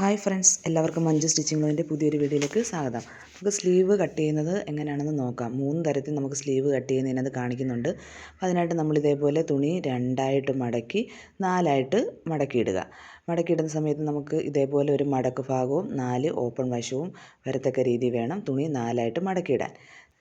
Hi friends എല്ലാവർക്കും Manju stitching ലോന്റെ പുതിയൊരു വീഡിയോയിലേക്ക് സ്വാഗതം. നമുക്ക് സ്ലീവ് കട്ട് ചെയ്യുന്നത് എങ്ങനെയാണെന്ന് നോക്കാം. മൂന്ന് തരത്തിൽ നമുക്ക് സ്ലീവ് കട്ട് ചെയ്യുന്നതിനത് കാണിക്കുന്നുണ്ട്. അപ്പോൾ അതിനായിട്ട് നമ്മൾ ഇതേപോലെ തുണി രണ്ടായിട്ട് മടക്കി നാലായിട്ട് മടക്കിയിടുക. മടക്കിയിടുന്ന സമയത്ത് നമുക്ക് ഇതേപോലെ ഒരു മടക്ക് ഭാഗവും നാല് ഓപ്പൺ വശവും വരത്തക്ക രീതി വേണം തുണി നാലായിട്ട് മടക്കിയിടാൻ.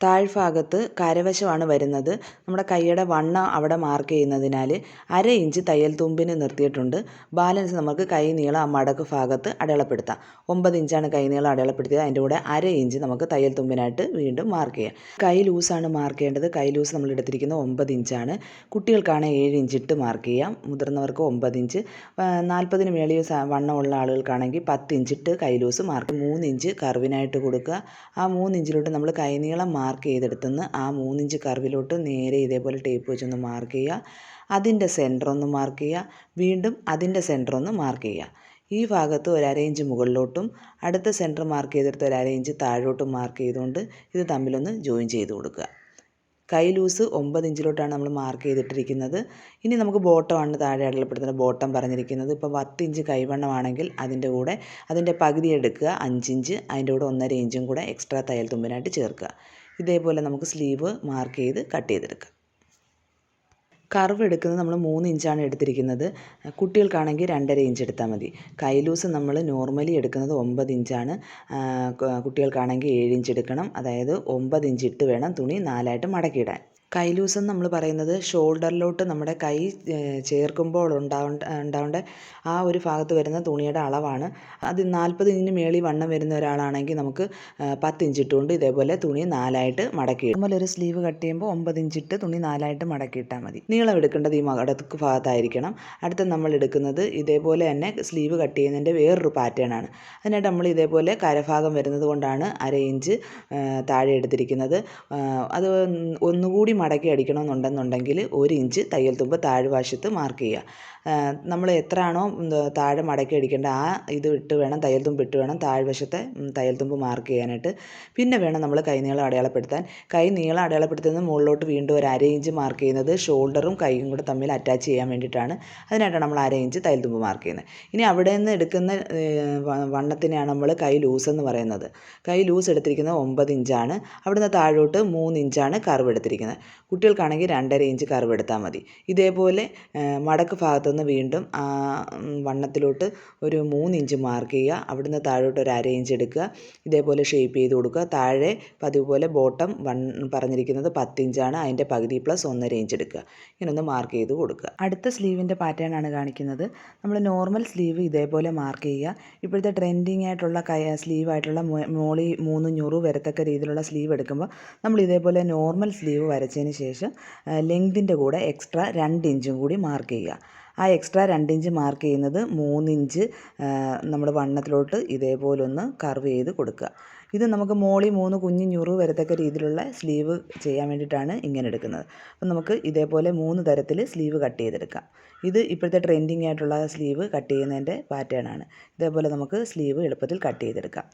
താഴ്ഭാഗത്ത് കരവശമാണ് വരുന്നത്. നമ്മുടെ കൈയുടെ വണ്ണ അവിടെ മാർക്ക് ചെയ്യുന്നതിനാൽ അര ഇഞ്ച് തയ്യൽ തുമ്പിന് നിർത്തിയിട്ടുണ്ട്. ബാലൻസ് നമുക്ക് കൈ നീളം ആ മടക്ക് ഭാഗത്ത് അടയാളപ്പെടുത്താം. ഒമ്പത് ഇഞ്ചാണ് കൈ നീളം അടയാളപ്പെടുത്തിയത്. അതിന്റെ കൂടെ അര ഇഞ്ച് നമുക്ക് തയ്യൽ തുമ്പിനായിട്ട് വീണ്ടും മാർക്ക് ചെയ്യാം. കൈ ലൂസാണ് മാർക്ക് ചെയ്യേണ്ടത്. കൈ ലൂസ് നമ്മൾ എടുത്തിരിക്കുന്നത് ഒമ്പത് ഇഞ്ചാണ് കുട്ടികൾക്കാണ് ഏഴ് ഇഞ്ച് ഇട്ട് മാർക്ക് ചെയ്യാം. മുതിർന്നവർക്ക് ഒമ്പത് ഇഞ്ച് നാൽപ്പതിന് മേളിൽ വണ്ണമുള്ള ആളുകൾക്കാണെങ്കിൽ പത്ത് ഇഞ്ചിട്ട് കൈ ലൂസ് മാർക്ക് മൂന്ന് ഇഞ്ച് കർവിനായിട്ട് കൊടുക്കുക. ആ മൂന്ന് ഇഞ്ചിലോട്ട് നമ്മൾ കൈനീളം മാർക്ക് ചെയ്തെടുത്തുനിന്ന് ആ മൂന്നിഞ്ച് കർവിലോട്ട് നേരെ ഇതേപോലെ ടേപ്പ് വെച്ചൊന്ന് മാർക്ക് ചെയ്യുക. അതിന്റെ സെന്റർ ഒന്ന് മാർക്ക് ചെയ്യുക. വീണ്ടും അതിന്റെ സെന്റർ ഒന്ന് മാർക്ക് ചെയ്യുക. ഈ ഭാഗത്ത് ഒരു അര ഇഞ്ച് മുകളിലോട്ടും അടുത്ത സെന്റർ മാർക്ക് ചെയ്തെടുത്ത് ഒരു താഴോട്ടും മാർക്ക് ചെയ്തുകൊണ്ട് ഇത് തമ്മിലൊന്ന് ജോയിൻ ചെയ്ത് കൊടുക്കുക. കൈ ലൂസ് ഒമ്പത് ഇഞ്ചിലോട്ടാണ് നമ്മൾ മാർക്ക് ചെയ്തിട്ടിരിക്കുന്നത്. ഇനി നമുക്ക് ബോട്ടമാണ് താഴെ അടയാളപ്പെടുത്തുന്നത് ബോട്ടം പറഞ്ഞിരിക്കുന്നത്. ഇപ്പോൾ പത്ത് ഇഞ്ച് കൈവണ്ണമാണെങ്കിൽ അതിന്റെ കൂടെ അതിന്റെ പകുതി എടുക്കുക. അഞ്ചിഞ്ച് അതിന്റെ കൂടെ ഒന്നര ഇഞ്ചും കൂടെ എക്സ്ട്രാ തയ്യൽ തുമ്പിനായിട്ട് ചേർക്കുക. ഇതേപോലെ നമുക്ക് സ്ലീവ് മാർക്ക് ചെയ്ത് കട്ട് ചെയ്തെടുക്കാം. കർവ് എടുക്കുന്നത് നമ്മൾ മൂന്ന് ഇഞ്ചാണ് എടുത്തിരിക്കുന്നത്. കുട്ടികൾക്കാണെങ്കിൽ രണ്ടര ഇഞ്ച് എടുത്താൽ മതി. കൈലൂസ് നമ്മൾ നോർമലി എടുക്കുന്നത് ഒമ്പത് ഇഞ്ചാണ്. കുട്ടികൾക്കാണെങ്കിൽ ഏഴ് ഇഞ്ച് എടുക്കണം. അതായത് ഒമ്പത് ഇഞ്ച് ഇട്ട് വേണം തുണി നാലായിട്ട് മടക്കിയിടാൻ. കൈ ലൂസ് നമ്മൾ പറയുന്നത് ഷോൾഡറിലോട്ട് നമ്മുടെ കൈ ചേർക്കുമ്പോൾ ഉണ്ടാവേണ്ട ഉണ്ടാവേണ്ട ആ ഒരു ഭാഗത്ത് വരുന്ന തുണിയുടെ അളവാണ്. അത് നാൽപ്പത് ഇഞ്ചിന് മേളിൽ വണ്ണം വരുന്ന ഒരാളാണെങ്കിൽ നമുക്ക് പത്ത് ഇഞ്ച് ഇട്ടുകൊണ്ട് ഇതേപോലെ തുണി നാലായിട്ട് മടക്കി ഇടും. ഒരു സ്ലീവ് കട്ട് ചെയ്യുമ്പോൾ ഒമ്പത് ഇഞ്ച് ഇട്ട് തുണി നാലായിട്ട് മടക്കി ഇട്ടാൽ മതി. നീളം എടുക്കേണ്ടത് ഈ മടക്ക് ഭാഗത്തായിരിക്കണം. അടുത്ത നമ്മൾ എടുക്കുന്നത് ഇതേപോലെ തന്നെ സ്ലീവ് കട്ട് ചെയ്യുന്നതിന്റെ വേറൊരു പാറ്റേൺ ആണ്. അതിനായിട്ട് നമ്മൾ ഇതേപോലെ കരഭാഗം വരുന്നത് കൊണ്ടാണ് അര ഇഞ്ച് താഴെ എടുത്തിരിക്കുന്നത്. അത് ഒന്നുകൂടി മടക്കി അടിക്കണമെന്നുണ്ടെന്നുണ്ടെങ്കിൽ ഒരു ഇഞ്ച് തയ്യൽ തുമ്പ് താഴ്വശത്ത് മാർക്ക് ചെയ്യുക. നമ്മൾ എത്രയാണോ താഴെ മടക്കി അടിക്കേണ്ട ആ ഇത് ഇട്ട് വേണം തയ്യൽ തുമ്പ് ഇട്ട് വേണം താഴ്വശത്തെ തയ്യൽ തുമ്പ് മാർക്ക് ചെയ്യാനായിട്ട്. പിന്നെ വേണം നമ്മൾ കൈനീളം അടയാളപ്പെടുത്താൻ. കൈ നീളം അടയാളപ്പെടുത്തുന്നത് മുകളിലോട്ട് വീണ്ടും ഒരു അര ഇഞ്ച് മാർക്ക് ചെയ്യുന്നത് ഷോൾഡറും കൈയും കൂടെ തമ്മിൽ അറ്റാച്ച് ചെയ്യാൻ വേണ്ടിയിട്ടാണ്. അതിനായിട്ടാണ് നമ്മൾ അര ഇഞ്ച് തയ്യൽ തുമ്പ് മാർക്ക് ചെയ്യുന്നത്. ഇനി അവിടെ നിന്ന് എടുക്കുന്ന വണ്ണത്തിനെയാണ് നമ്മൾ കൈ ലൂസ് എന്ന് പറയുന്നത്. കൈ ലൂസ് എടുത്തിരിക്കുന്നത് ഒമ്പത് ഇഞ്ചാണ്. അവിടുന്ന് താഴോട്ട് മൂന്ന് ഇഞ്ചാണ് കർവ് എടുത്തിരിക്കുന്നത്. കുട്ടികൾക്കാണെങ്കിൽ രണ്ടര ഇഞ്ച് കർവ് എടുത്താൽ മതി. ഇതേപോലെ മടക്ക് ഭാഗത്തുനിന്ന് വീണ്ടും വണ്ണത്തിലോട്ട് ഒരു മൂന്ന് ഇഞ്ച് മാർക്ക് ചെയ്യുക. അവിടുന്ന് താഴോട്ട് ഒരു അര ഇഞ്ച് എടുക്കുക. ഇതേപോലെ ഷേപ്പ് ചെയ്ത് കൊടുക്കുക. താഴെ പതിവ് പോലെ ബോട്ടം വൺ പറഞ്ഞിരിക്കുന്നത് പത്തിഞ്ചാണ് അതിന്റെ പകുതി പ്ലസ് ഒന്നര ഇഞ്ച് എടുക്കുക. ഇങ്ങനെ ഒന്ന് മാർക്ക് ചെയ്ത് കൊടുക്കുക. അടുത്ത സ്ലീവിന്റെ പാറ്റേൺ ആണ് കാണിക്കുന്നത്. നമ്മൾ നോർമൽ സ്ലീവ് ഇതേപോലെ മാർക്ക് ചെയ്യുക. ഇപ്പോഴത്തെ ട്രെൻഡിങ് ആയിട്ടുള്ള കൈ സ്ലീവായിട്ടുള്ള മോളി മൂന്ന് ഞൂറ് വരത്തക്ക രീതിയിലുള്ള സ്ലീവ് എടുക്കുമ്പോൾ നമ്മൾ ഇതേപോലെ നോർമൽ സ്ലീവ് വരച്ചതിന് ശേഷം ലെങ്തിന്റെ കൂടെ എക്സ്ട്രാ രണ്ട് ഇഞ്ചും കൂടി മാർക്ക് ചെയ്യുക. ആ എക്സ്ട്രാ രണ്ട് ഇഞ്ച് മാർക്ക് ചെയ്യുന്നത് മൂന്നിഞ്ച് നമ്മൾ വണ്ണത്തിലോട്ട് ഇതേപോലെ ഒന്ന് കർവ് ചെയ്ത് കൊടുക്കുക. ഇത് നമുക്ക് മോളി മൂന്ന് കുഞ്ഞു ഞുറു വരത്തക്ക രീതിയിലുള്ള സ്ലീവ് ചെയ്യാൻ വേണ്ടിയിട്ടാണ് ഇങ്ങനെ എടുക്കുന്നത്. അപ്പം നമുക്ക് ഇതേപോലെ മൂന്ന് തരത്തിൽ സ്ലീവ് കട്ട് ചെയ്തെടുക്കാം. ഇത് ഇപ്പോഴത്തെ ട്രെൻഡിങ് ആയിട്ടുള്ള സ്ലീവ് കട്ട് ചെയ്യുന്നതിന്റെ പാറ്റേൺ ആണ്. ഇതേപോലെ നമുക്ക് സ്ലീവ് എളുപ്പത്തിൽ കട്ട് ചെയ്തെടുക്കാം.